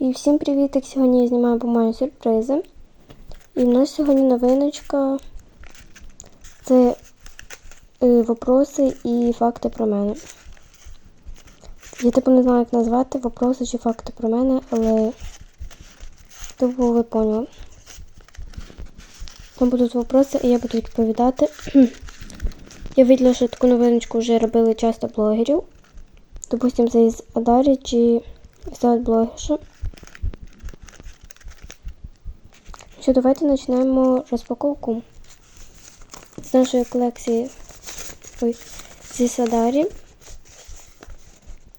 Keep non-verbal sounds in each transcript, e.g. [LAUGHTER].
І всім привітик! Сьогодні я знімаю бумагу сюрпризи. І в нас сьогодні новиночка це е, вопроси і факти про мене. Я типу не знаю, як назвати вопроси чи факти про мене, але типу ви поняли. Там будуть вопроси, і я буду відповідати. [CLEARS THROAT] я виділа, що таку новиночку вже робили часто блогерів. Допустим, це із Адарі чи блогерша. Що, давайте почнемо розпаковку з нашої колекції ой, зі Садарі.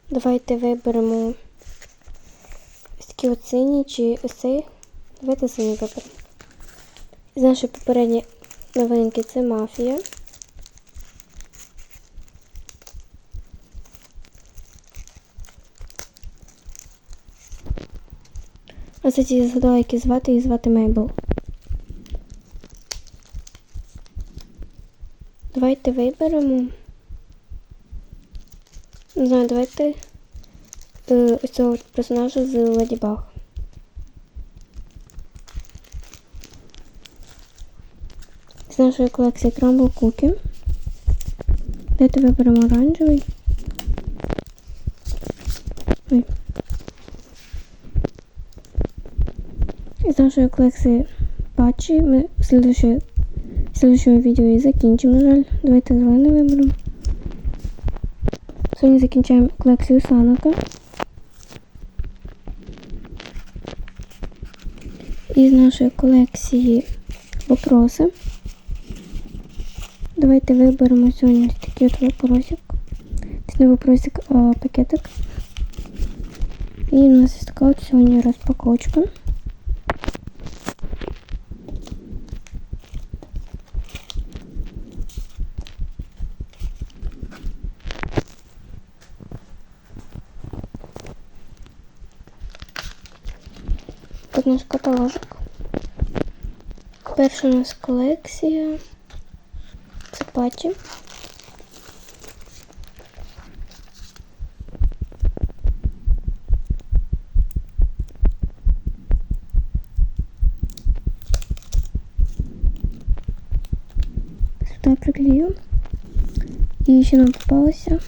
Давайте виберемо ось такі от сині чи ось цей. Давайте сині виберемо. З нашої попередні новинки це мафія. А це ті згадала, які звати, її звати Мейбл. Давайте виберемо. Не знаю, давайте е, ось цього персонажа з Леді Баг. З нашої колекції Crumble Cookie. Давайте виберемо оранжевий. Ой. Из нашей колекції патчі ми в следующее, в следующому відео і закінчимо, жаль. Давайте зелений виберемо. Сьогодні закінчаємо колекцію санока. Із нашої колекції вопроси. Давайте виберемо сьогодні такий от вопросик. Це не вопросик, а пакетик. І у нас ось така от сьогодні розпаковочка. Тут наш каталожок. Перша у нас колекція. Це патчі. Сюди приклею. І ще нам попалася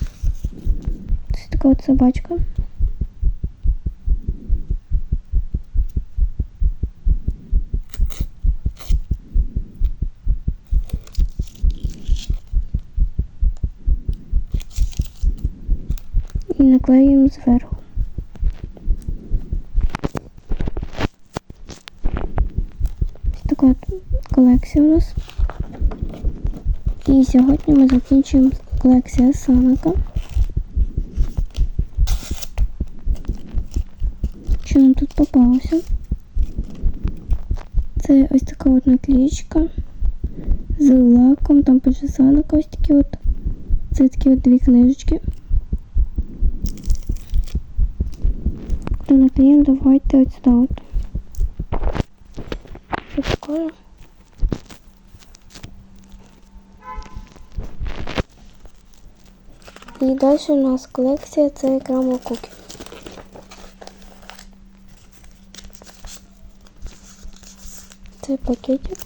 ось така от собачка. І наклеюємо зверху. Ось така колекція у нас. І сьогодні ми закінчуємо колекцію Санака. Що нам тут попалося? Це ось така от наклеечка з лаком, там пише Санака ось такі от. Це такі от дві книжечки. Наклеим давайте вот сюда вот. Что такое? І далі у нас колекція це Крамл Куки. Це пакетик.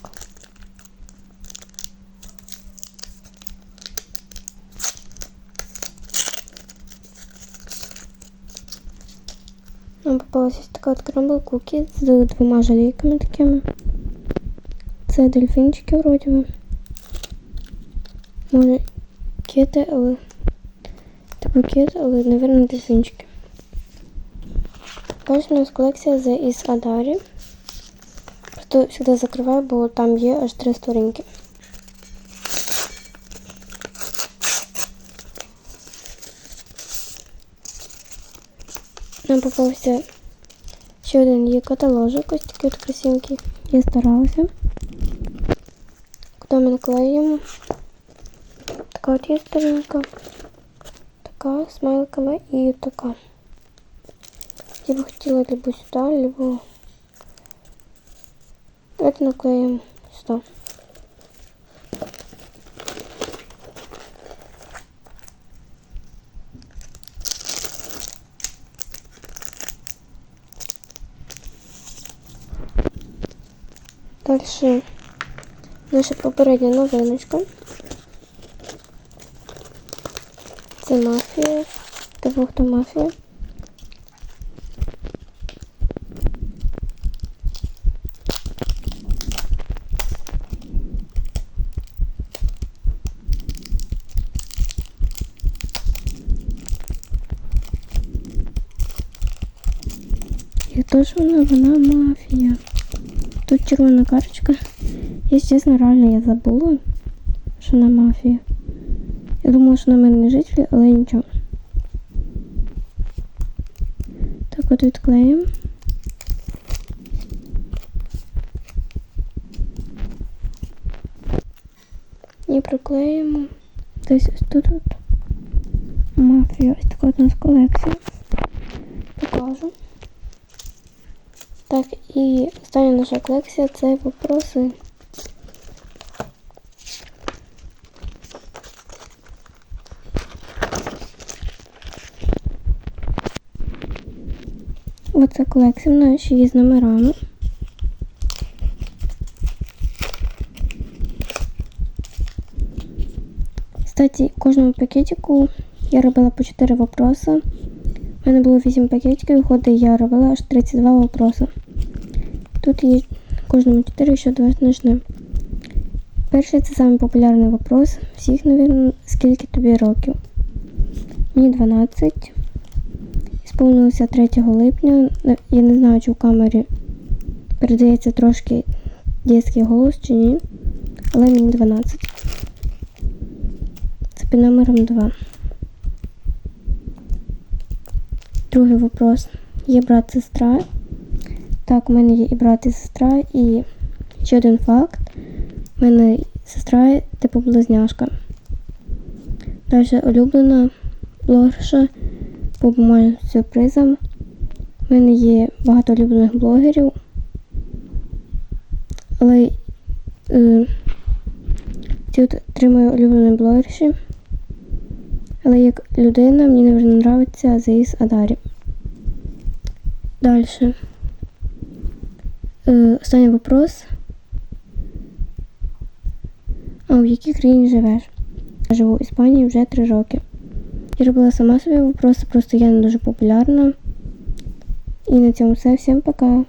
Нам попалася ось така от крамбл кукі з двома жалейками такими. Це дельфінчики вроді би. Може кити, але типу кит, але, мабуть, дельфінчики. Далі у нас колекція з із Адарі. Просто сюди закриваю, бо там є аж три сторінки. Нам попався ще один її каталожок, ось такий от красивенький. Я старалася. Куди ми наклеїмо? Така от є сторінка. Така смайликами і така. Я би хотіла либо сюди, либо давайте наклеїмо сюди. Далі наша попередня новиночка. Це мафія. Типу хто мафія. І хто ж вона? Вона мафія. Тут червона карточка. Якщо чесно, реально я забула, що вона мафія. Я думала, що на мене не жителі, але нічого. Так от відклеїмо. І приклеїмо. Десь ось тут от. Мафія. Ось така у нас колекція. Покажу. Так, і остання наша колекція це вопроси. Оце колекція в нас ще є з номерами. Кстати, кожному пакетику я робила по 4 вопроси. У мене було 8 пакетиків, виходить, я робила аж 32 вопроси. Тут є кожному 4, ще 2 нажми. Перший це самий популярний вопрос. Всіх, навірно, скільки тобі років? Мені 12. Сповнилося 3 липня. Я не знаю, чи в камері передається трошки дитячий голос чи ні. Але мені 12. Це під номером 2. Другий вопрос. Є брат сестра. Так, у мене є і брат, і сестра, і ще один факт. У мене сестра типу близняшка. Далі улюблена блогерша по бумажним сюрпризам. У мене є багато улюблених блогерів. Але е, ці от три мої улюблені блогерші. Але як людина мені не подобається Заїс Адарі. Далі. Е, останній вопрос. А в якій країні живеш? Я живу в Іспанії вже три роки. Я робила сама собі вопроси, просто я не дуже популярна. І на цьому все. Всім пока.